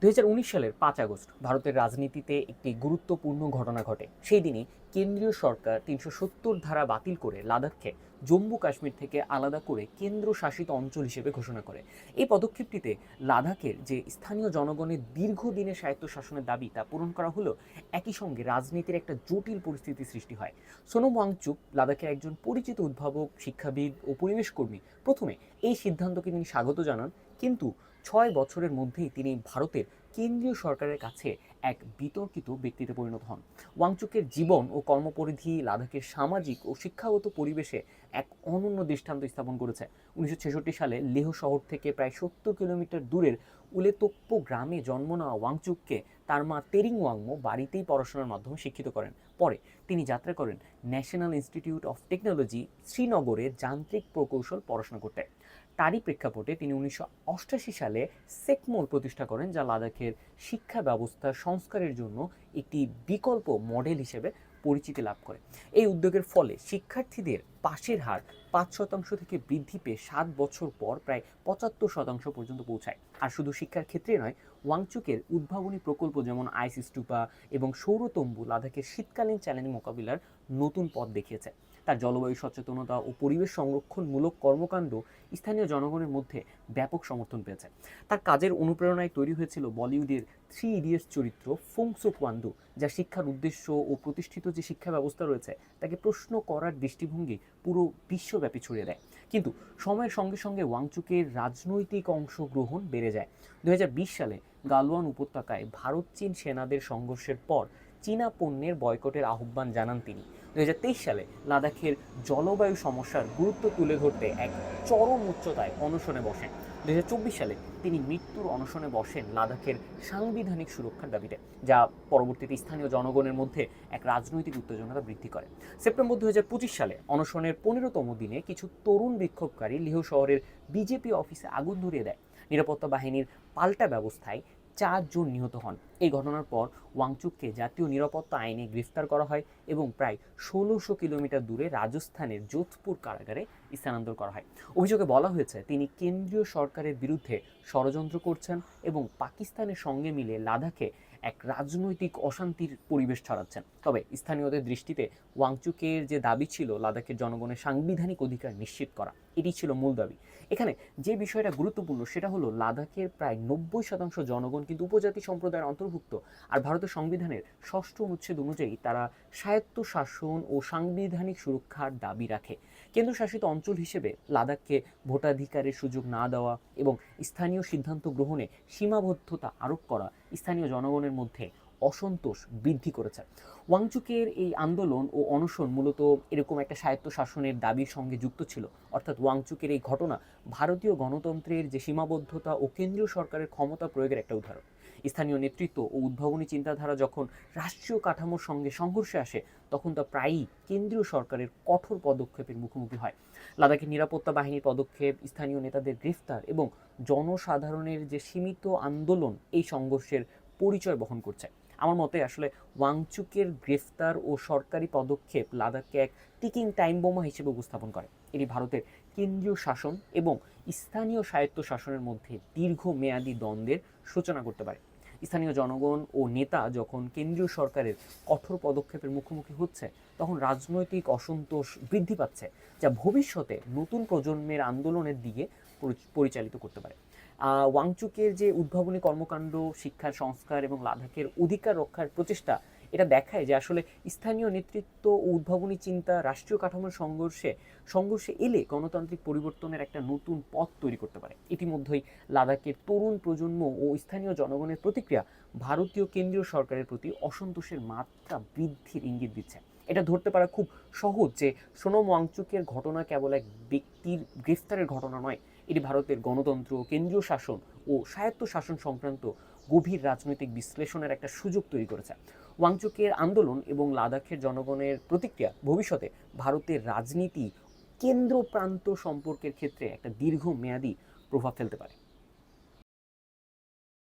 দুই হাজার উনিশ সালের পাঁচ আগস্ট ভারতের রাজনীতিতে একটি গুরুত্বপূর্ণ ঘটনা ঘটে। সেই দিনই কেন্দ্রীয় সরকার তিনশো সত্তর ধারা বাতিল করে লাদাখকে জম্মু কাশ্মীর থেকে আলাদা করে কেন্দ্র শাসিত অঞ্চল হিসেবে ঘোষণা করে। এই পদক্ষেপটিতে লাদাখের যে স্থানীয় জনগণের দীর্ঘদিনের স্বায়ত্ত শাসনের দাবি তা পূরণ করা হলো একই সঙ্গে রাজনীতির একটা জটিল পরিস্থিতি সৃষ্টি হয়। সোনম ওয়াংচুক লাদাখের একজন পরিচিত উদ্ভাবক, শিক্ষাবিদ ও পরিবেশ কর্মী। প্রথমে এই সিদ্ধান্তকে তিনি স্বাগত জানান, কিন্তু ছয় বছরের মধ্যেই তিনি ভারতের কেন্দ্রীয় সরকারের কাছে এক বিতর্কিত ব্যক্তিতে পরিণত হন। ওয়াংচুকের জীবন ও কর্মপরিধি, লাদাখের সামাজিক ও শিক্ষাগত পরিবেশে এক অনন্য দৃষ্টান্ত স্থাপন করেছে। উনিশশো ছেষট্টি সালে লেহ শহর থেকে প্রায় সত্তর কিলোমিটার দূরের উলেতোপ্পো গ্রামে জন্ম নেওয়া ওয়াংচুককে তার মা তেরিং ওয়াংমো বাড়িতেই পড়াশোনার মাধ্যমে শিক্ষিত করেন। পরে তিনি যাত্রা করেন ন্যাশনাল ইনস্টিটিউট অফ টেকনোলজি, শ্রীনগরে যান্ত্রিক প্রকৌশল পড়াশোনা করতে। তারই প্রেক্ষাপটে তিনি উনিশশো সালে সেকমোর প্রতিষ্ঠা করেন, যা লাদাখের শিক্ষা ব্যবস্থা সংস্কারের জন্য একটি বিকল্প মডেল হিসেবে পরিচিতি লাভ করে। এই উদ্যোগের ফলে শিক্ষার্থীদের পাশের হার পাঁচ শতাংশ থেকে বৃদ্ধি পেয়ে সাত বছর পর প্রায় পঁচাত্তর শতাংশ পর্যন্ত পৌঁছায়। আর শুধু শিক্ষার ক্ষেত্রে নয়, ওয়াংচুকের উদ্ভাবনী প্রকল্প যেমন আইস স্টুপা এবং সৌরতম্বু লাদাখের শীতকালীন চ্যালেঞ্জ মোকাবিলার নতুন পথ দেখিয়েছে। তার জলবায়ু সচেতনতা ও পরিবেশ সংরক্ষণমূলক কর্মকাণ্ড স্থানীয় জনগণের মধ্যে ব্যাপক সমর্থন পেয়েছে। তার কাজের অনুপ্রেরণায় তৈরি হয়েছিল বলিউডের থ্রি ইডিয়টস চরিত্র ফোংসো কোয়ান্দু যা শিক্ষার উদ্দেশ্য ও প্রতিষ্ঠিত যে শিক্ষা ব্যবস্থা রয়েছে, তাকে প্রশ্ন করার দৃষ্টিভঙ্গি পুরো বিশ্বব্যাপী ছড়িয়ে দেয়। কিন্তু সময়ের সঙ্গে সঙ্গে ওয়াংচুকের রাজনৈতিক অংশগ্রহণ বেড়ে যায়। দু হাজার বিশ সালে গালওয়ান উপত্যকায় ভারত চীন সেনাদের সংঘর্ষের পর চীনা পণ্যের বয়কটের আহ্বান জানান তিনি। দুই হাজার তেইশ সালে লাদাখের জলবায়ু সমস্যার গুরুত্ব তুলে ধরতে এক চরম উচ্চতায় অনশনে বসেন। দু হাজার চব্বিশ সালে তিনি মৃত্যুর অনশনে বসেন লাদাখের সাংবিধানিক সুরক্ষার দাবিতে, যা পরবর্তীতে স্থানীয় জনগণের মধ্যে এক রাজনৈতিক উত্তেজনা বৃদ্ধি করে। সেপ্টেম্বর দু হাজার পঁচিশ সালে অনশনের পনেরোতম দিনে কিছু তরুণ বিক্ষোভকারী লিহ শহরের বিজেপি অফিসে আগুন ধরিয়ে দেয়। নিরাপত্তা বাহিনীর পাল্টা ব্যবস্থায় চারজন নিহত হন। এই ঘটনার পর ওয়াংচুককে জাতীয় নিরাপত্তা আইনে গ্রেফতার করা হয় এবং প্রায় ষোলোশো কিলোমিটার দূরে রাজস্থানের যোধপুর কারাগারে স্থানান্তর করা হয়। অভিযোগে বলা হয়েছে, তিনি কেন্দ্রীয় সরকারের বিরুদ্ধে ষড়যন্ত্র করছেন এবং পাকিস্তানের সঙ্গে মিলে লাদাখে এক রাজনৈতিক অশান্তির পরিবেশ ছড়াচ্ছেন। তবে স্থানীয়দের দৃষ্টিতে ওয়াংচুকের যে দাবি ছিল, লাদাখের জনগণের সাংবিধানিক অধিকার নিশ্চিত করা, এটি ছিল মূল দাবি। এখানে যে বিষয়টা গুরুত্বপূর্ণ, সেটা হলো, লাদাখের প্রায় নব্বই শতাংশ জনগণ কিন্তু উপজাতি সম্প্রদায়ের অন্তর্ভুক্ত আর ভারতের সংবিধানের ষষ্ঠ অনুচ্ছেদ অনুযায়ী তারা স্বায়ত্ত শাসন ও সাংবিধানিক সুরক্ষার দাবি রাখে। কেন্দ্রশাসিত অঞ্চল হিসেবে লাদাখকে ভোটাধিকারের সুযোগ না দেওয়া এবং স্থানীয় সিদ্ধান্ত গ্রহণে সীমাবদ্ধতা আরোপ করা স্থানীয় জনগণের মধ্যে অসন্তোষ বৃদ্ধি করেছে। ওয়াংচুকের এই আন্দোলন ও অনশন মূলত এরকম একটা স্বায়ত্ত শাসনের দাবির সঙ্গে যুক্ত ছিল। অর্থাৎ ওয়াংচুকের এই ঘটনা ভারতীয় গণতন্ত্রের যে সীমাবদ্ধতা ও কেন্দ্রীয় সরকারের ক্ষমতা প্রয়োগের একটা উদাহরণ। স্থানীয় নেতৃত্ব ও উদ্ভাবনী চিন্তাধারা যখন রাষ্ট্রীয় কাঠামোর সঙ্গে সংঘর্ষে আসে, তখন তা প্রায়ই কেন্দ্রীয় সরকারের কঠোর পদক্ষেপের মুখোমুখি হয়। লাদাখের নিরাপত্তা বাহিনীর পদক্ষেপ, স্থানীয় নেতাদের গ্রেফতার এবং জনসাধারণের যে সীমিত আন্দোলন, এই সংঘর্ষের পরিচয় বহন করছে। আমার মতে আসলে ওয়াংচুকের গ্রেফতার ও সরকারি পদক্ষেপ লাদাখকে এক টিকিং টাইম বোমা হিসেবে উপস্থাপন করে। এটি ভারতের কেন্দ্রীয় শাসন এবং স্থানীয় স্বায়ত্ত শাসনের মধ্যে দীর্ঘমেয়াদী দ্বন্দ্বের সূচনা করতে পারে। স্থানীয় জনগণ ও নেতা যখন কেন্দ্রীয় সরকারের কঠোর পদক্ষেপের মুখোমুখি হচ্ছে, তখন রাজনৈতিক অসন্তোষ বৃদ্ধি পাচ্ছে, যা ভবিষ্যতে নতুন প্রজন্মের আন্দোলনের দিকে পরিচালিত করতে পারে। ওয়াংচুকের যে উদ্ভাবনী কর্মকাণ্ড, শিক্ষার সংস্কার এবং লাদাখের অধিকার রক্ষার প্রচেষ্টা এটা দেখায় যে আসলে স্থানীয় নেতৃত্ব ও উদ্ভাবনী চিন্তা, রাষ্ট্রীয় কাঠামোর সংঘর্ষে সংঘর্ষে এলে গণতান্ত্রিক পরিবর্তনের একটা নতুন পথ তৈরি করতে পারে। ইতিমধ্যেই লাদাখের তরুণ প্রজন্ম ও স্থানীয় জনগণের প্রতিক্রিয়া ভারতীয় কেন্দ্রীয় সরকারের প্রতি অসন্তোষের মাত্রা বৃদ্ধির ইঙ্গিত দিচ্ছে। এটা ধরতে পারা খুব সহজ যে সোনম ওয়াংচুকের ঘটনা কেবল এক ব্যক্তির গ্রেফতারের ঘটনা নয়, এটি ভারতের গণতন্ত্র, কেন্দ্রীয় শাসন ও স্বায়ত্ত শাসন সংক্রান্ত গভীর রাজনৈতিক বিশ্লেষণের একটা সুযোগ তৈরি করেছে। ওয়াংচুকের আন্দোলন এবং লাদাখের জনগণের প্রতিক্রিয়া ভবিষ্যতে ভারতের রাজনীতি কেন্দ্র প্রান্ত সম্পর্কের ক্ষেত্রে একটা দীর্ঘমেয়াদী প্রভাব ফেলতে পারে।